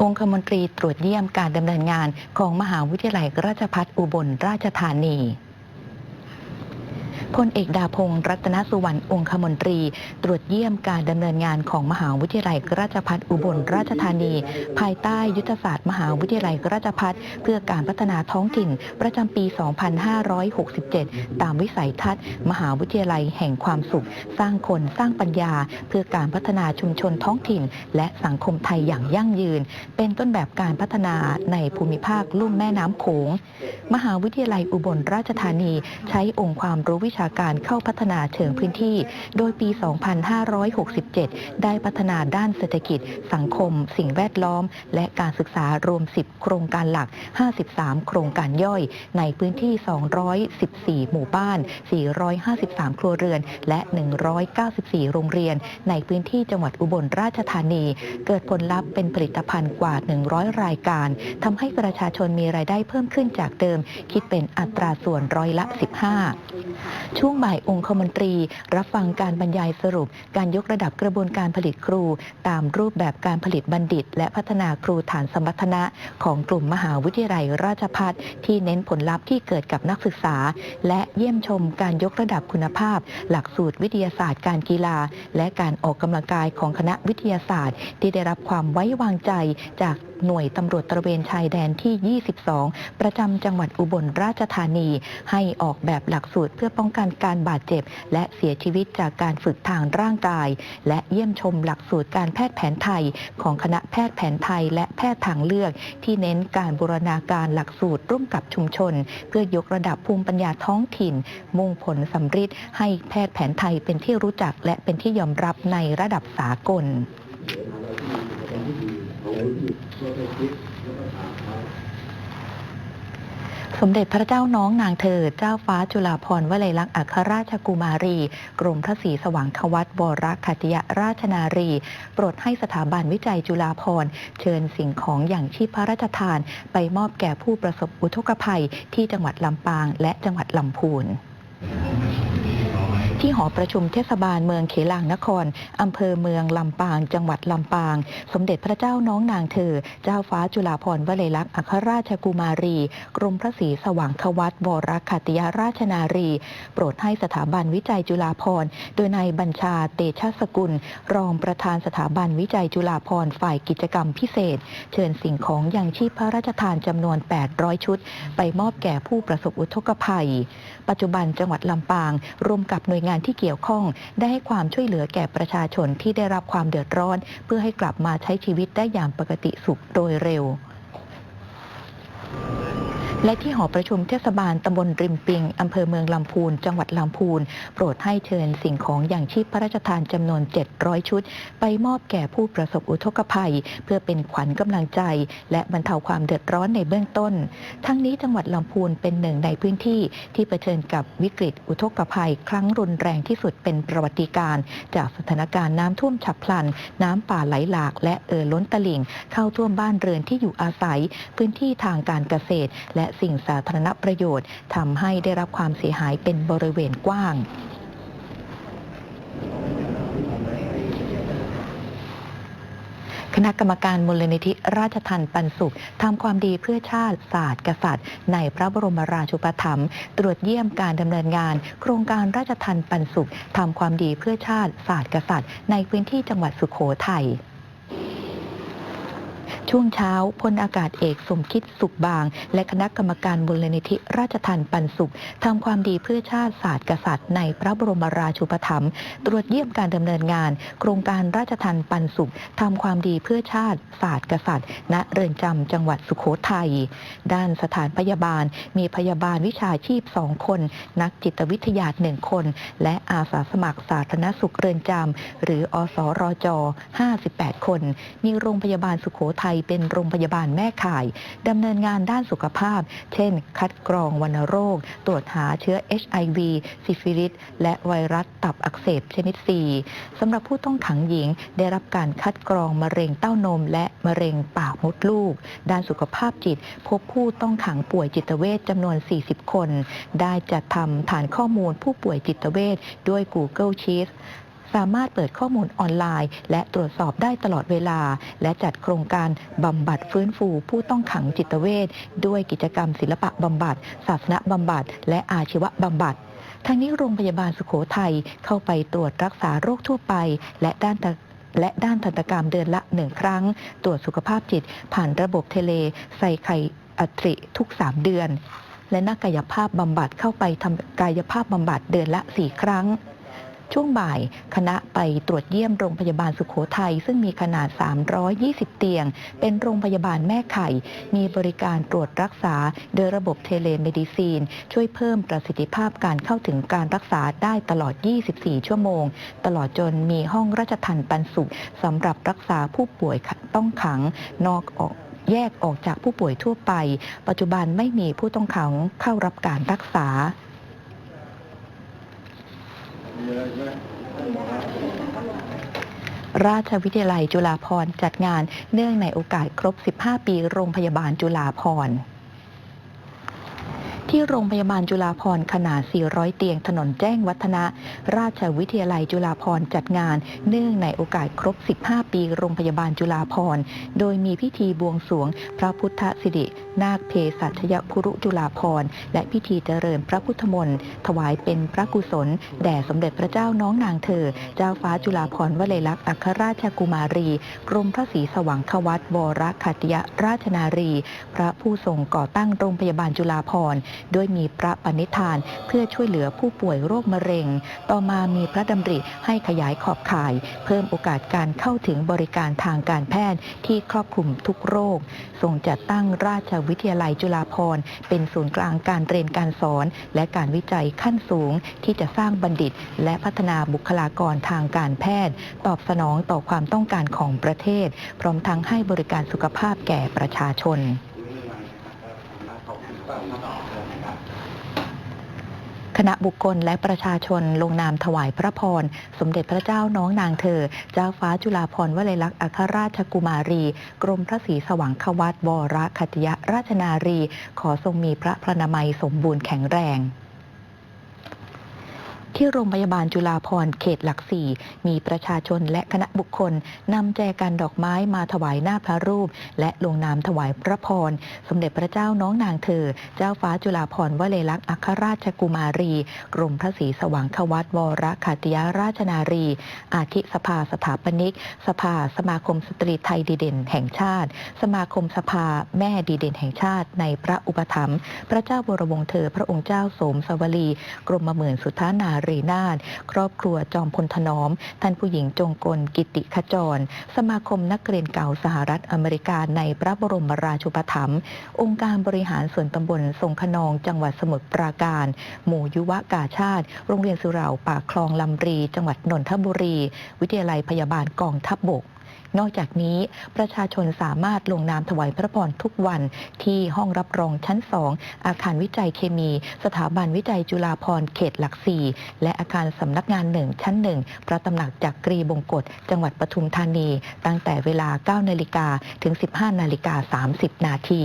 องคมนตรีตรวจเยี่ยมการดำเนินงานของมหาวิทยาลัยราชภัฏอุบลราชธานี พลเอกดาพงศ์รัตนสุวรรณองคมนตรี ตรวจเยี่ยมการดำเนินงานของมหาวิทยาลัยราชภัฏอุบลราชธานี ภายใต้ยุทธศาสตร์มหาวิทยาลัยราชภัฏเพื่อการพัฒนาท้องถิ่นประจำปี 2567 ตามวิสัยทัศน์ มหาวิทยาลัยแห่งความสุข สร้างคนสร้างปัญญา เพื่อการพัฒนาชุมชนท้องถิ่น และสังคมไทยอย่างยั่งยืน เป็นต้นแบบการพัฒนาในภูมิภาคลุ่มแม่น้ำโขง มหาวิทยาลัยอุบลราชธานี ใช้องค์ความรู้วิชาการเข้าพัฒนาเชิงพื้นที่ โดยปี 2567 ได้พัฒนาด้านเศรษฐกิจ สังคม สิ่งแวดล้อม และการศึกษารวม 10 โครงการหลัก 53 โครงการย่อย ในพื้นที่ 214 หมู่บ้าน 453 ครัวเรือน และ 194 โรงเรียน ในพื้นที่จังหวัดอุบลราชธานี เกิดผลลัพธ์เป็นผลิตภัณฑ์กว่า 100 รายการทำให้ประชาชนมีรายได้เพิ่มขึ้นจากเดิม คิดเป็นอัตราส่วนร้อยละ 15ช่วงบ่ายองคมนตรี รับฟังการบรรยายสรุป การยกระดับกระบวนการผลิตครู ตามรูปแบบการผลิตบัณฑิต และพัฒนาครูฐานสมรรถนะ ของกลุ่มมหาวิทยาลัยราชภัฏที่เน้นผลลัพธ์ที่เกิดกับนักศึกษา และเยี่ยมชมการยกระดับคุณภาพ หลักสูตรวิทยาศาสตร์การกีฬา และการออกกำลังกายของคณะวิทยาศาสตร์ ที่ได้รับความไว้วางใจจากหน่วยตำรวจตระเวนชายแดนที่ 22 ประจำจังหวัดอุบลราชธานี ให้ออกแบบหลักสูตรเพื่อป้องกันการบาดเจ็บ และเสียชีวิตจากการฝึกทางร่างกาย และเยี่ยมชมหลักสูตรการแพทย์แผนไทย ของคณะแพทย์แผนไทย และแพทย์ทางเลือก ที่เน้นการบูรณาการหลักสูตรร่วมกับชุมชน เพื่อยกระดับภูมิปัญญาท้องถิ่น มุ่งผลสำฤทธิ์ให้แพทย์แผนไทยเป็นที่รู้จัก และเป็นที่ยอมรับในระดับสากล สมเด็จพระเจ้าน้องนางเธอ เจ้าฟ้าจุฬาภรณ์วลัยลักษณ์อัครราชกุมารี กรมพระศรีสว่างควัตวรคัตยราชนารี โปรดให้สถาบันวิจัยจุฬาภรณ์เชิญสิ่งของอย่างชีพพระราชทาน ไปมอบแก่ผู้ประสบอุทกภัยที่จังหวัดลำปางและจังหวัดลำพูน ที่หอประชุมเทศบาลเมืองเขลางนคร อำเภอเมืองลำปาง จังหวัดลำปาง สมเด็จพระเจ้าน้องนางเธอ เจ้าฟ้าจุฬาภรณ์วลัยลักษณ์อัครราชกุมารี กรมพระศรีสว่างควัตวรคัตยราชนารี โปรดให้สถาบันวิจัยจุฬาภรณ์ โดยนายบัญชาเตชะสกุล รองประธานสถาบันวิจัยจุฬาภรณ์ฝ่ายกิจกรรมพิเศษ เชิญสิ่งของอย่างชีพพระราชทานจำนวน 800 ชุด ไปมอบแก่ผู้ประสบอุทกภัย ปัจจุบันจังหวัดลำปางร่วมกับหน่วยงานที่เกี่ยวข้อง ได้ให้ความช่วยเหลือแก่ประชาชนที่ได้รับความเดือดร้อน เพื่อให้กลับมาใช้ชีวิตได้อย่างปกติสุขโดยเร็ว และที่หอประชุมเทศบาลตำบลริมปิงอำเภอเมืองลำพูน จังหวัดลำพูน โปรดให้เชิญสิ่งของอย่างชีพพระราชทานจำนวน 700 ชุด ไปมอบแก่ผู้ประสบอุทกภัย เพื่อเป็นขวัญกำลังใจ และบรรเทาความเดือดร้อนในเบื้องต้น ทั้งนี้จังหวัดลำพูนเป็นหนึ่งในพื้นที่ที่เผชิญกับวิกฤตอุทกภัย ครั้งรุนแรงที่สุดเป็นประวัติการณ์จากสถานการณ์น้ำท่วมฉับพลัน น้ำป่าไหลหลาก และเอ่อล้นตลิ่ง เข้าท่วมบ้านเรือนที่อยู่อาศัย พื้นที่ทางการเกษตร และสิ่งสาธารณประโยชน์ทำให้ได้รับความเสียหายเป็นบริเวณกว้างคณะกรรมการมูลนิธิราชทันปันสุขทำความดีเพื่อชาติศาสตร์กษัตริย์ ในพระบรมราชูปถัมภ์ตรวจเยี่ยมการดำเนินงาน โครงการราชทันปันสุขทำความดีเพื่อชาติศาสตร์กษัตริย์ ในพื้นที่จังหวัดสุโขทัย ช่วงเช้าพลอากาศเอกสมคิดสุขบาง และคณะกรรมการมูลนิธิราชทันปันสุขทำความดีเพื่อชาติศาสตร์กษัตริย์ ในพระบรมราชูปถัมภ์ตรวจเยี่ยมการดำเนินงาน โครงการราชทันปันสุขทำความดีเพื่อชาติศาสตร์กษัตริย์ ณเรือนจำจังหวัดสุโขทัยด้านสถานพยาบาลมีพยาบาลวิชาชีพสองคน นักจิตวิทยาหนึ่งคน และอาสาสมัครสาธารณสุขเรือนจำหรืออสรจ 58 คน มีโรงพยาบาลสุโขไทยเป็นโรงพยาบาลแม่ข่ายดำเนินงานด้านสุขภาพ เช่น คัดกรองวัณโรค ตรวจหาเชื้อ HIV ซิฟิลิสและไวรัสตับอักเสบชนิด 4สำหรับผู้ต้องขังหญิงได้รับการคัดกรองมะเร็งเต้านม และมะเร็งปากมดลูก ด้านสุขภาพจิต พบผู้ต้องขังป่วยจิตเวชจำนวน 40 คน ได้จัดทำฐานข้อมูลผู้ป่วยจิตเวชด้วย Google Sheets สามารถเปิดข้อมูลออนไลน์ และตรวจสอบได้ตลอดเวลา และจัดโครงการบำบัดฟื้นฟูผู้ต้องขังจิตเวชด้วยกิจกรรมศิลปะบำบัด ศาสนบำบัด และอาชีวบำบัดทางนี้โรงพยาบาลสุโขทัยเข้าไปตรวจรักษาโรคทั่วไป และด้านและด้านทันตกรรมเดือนละหนึ่งครั้ง ตรวจสุขภาพจิต ผ่านระบบเทเลใสไข่อัตริทุก 3 เดือน และนักกายภาพบำบัดเข้าไปทำกายภาพบำบัดเดือนละ 4 ครั้ง ช่วงบ่าย คณะไปตรวจเยี่ยมโรงพยาบาลสุขโขทัยซึ่งมีขนาด 320 เตียง เป็นโรงพยาบาลแม่ไข่ มีบริการตรวจรักษาโดยระบบเทเลเมดิซีน ช่วยเพิ่มประสิทธิภาพการเข้าถึงการรักษาได้ตลอด 24 ชั่วโมง ตลอดจนมีห้องราชทันปันสุขสำหรับรักษาผู้ป่วยต้องขังนอกออกแยกออกจากผู้ป่วยทั่วไป ปัจจุบันไม่มีผู้ต้องขังเข้ารับการรักษา ราชวิทยาลัยจุฬาภรณ์จัดงานเนื่องในโอกาสครบ 15 ปีโรงพยาบาลจุฬาภรณ์ ที่โรงพยาบาลจุฬาภรณ์ขนาด 400 เตียงถนนแจ้งวัฒนะ ราชวิทยาลัยจุฬาภรณ์จัดงาน เนื่องในโอกาสครบ 15 ปีโรงพยาบาลจุฬาภรณ์ โดยมีพิธีบวงสรวง พระพุทธสิริ นาคเพสัชยคุรุจุฬาภรณ์และพิธีเจริญพระพุทธมนต์ถวายเป็นพระกุศล แด่สมเด็จพระเจ้าน้องนางเธอ เจ้าฟ้าจุฬาภรณ์วลัยลักษณ์อัครราชกุมารี กรมพระศรีสว่างควัตวรคัตยราชนารี พระผู้ทรงก่อตั้งโรงพยาบาลจุฬาภรณ์โดยมีพระปณิธานเพื่อช่วยเหลือผู้ป่วยโรคมะเร็ง ต่อมามีพระดำริให้ขยายขอบข่าย เพิ่มโอกาสการเข้าถึงบริการทางการแพทย์ที่ครอบคลุมทุกโรค ทรงจัดตั้งราชวิทยาลัยจุฬาภรณ์ เป็นศูนย์กลางการเรียนการสอน และการวิจัยขั้นสูงที่จะสร้างบัณฑิต และพัฒนาบุคลากรทางการแพทย์ ตอบสนองต่อความต้องการของประเทศ พร้อมทั้งให้บริการสุขภาพแก่ประชาชน คณะบุคคลและประชาชนลงนามถวายพระพร สมเด็จพระเจ้าน้องนางเธอ เจ้าฟ้าจุฬาภรณ์วลัยลักษณ์อัครราชกุมารี กรมพระศรีสว่างควัตวรคัตยราชนารี ขอทรงมีพระพรนามัยสมบูรณ์แข็งแรง ที่โรงพยาบาลจุฬาภรณ์เขตหลักสี่มีประชาชนและคณะบุคคลนำแจกันดอกไม้มาถวายหน้าพระรูป และลงนามถวายพระพร สมเด็จพระเจ้าน้องนางเธอ เจ้าฟ้าจุฬาภรณ์วลัยลักษณ์อัครราชกุมารี กรมพระศรีสว่างควัตวรคัติยราชนารี อาทิสภาสถาปนิก สภาสมาคมสตรีไทยดีเด่นแห่งชาติ สมาคมสภาแม่ดีเด่นแห่งชาติ ในพระอุปถัมภ์พระเจ้าบรวงศ์เธอพระองค์เจ้าโสมสวลี กรมหมื่นสุทธานารีนาฏครอบครัวจอมพลถนอม ท่านผู้หญิงจงกลกิติขจร สมาคมนักเรียนเก่าสหรัฐอเมริกาในพระบรมราชูปถัมภ์องค์การบริหารส่วนตำบลทรงขนองจังหวัดสมุทรปราการ หมู่ยุวกาชาติ โรงเรียนสุเหร่าปากคลองลำรี จังหวัดนนทบุรี วิทยาลัยพยาบาลกองทัพบบก นอกจากนี้ประชาชนสามารถลงนามถวายพระพรทุกวันที่ห้องรับรองชั้น 2 อาคารวิจัยเคมี สถาบันวิจัยจุฬาภรณ์เขตหลักสี่และอาคารสำนักงานหนึ่งชั้นหนึ่งพระตำหนักจากกรีบงกฎจังหวัดปทุมธานี ตั้งแต่เวลา 9 นาฬิกาถึง 15 นาฬิกา 30 นาที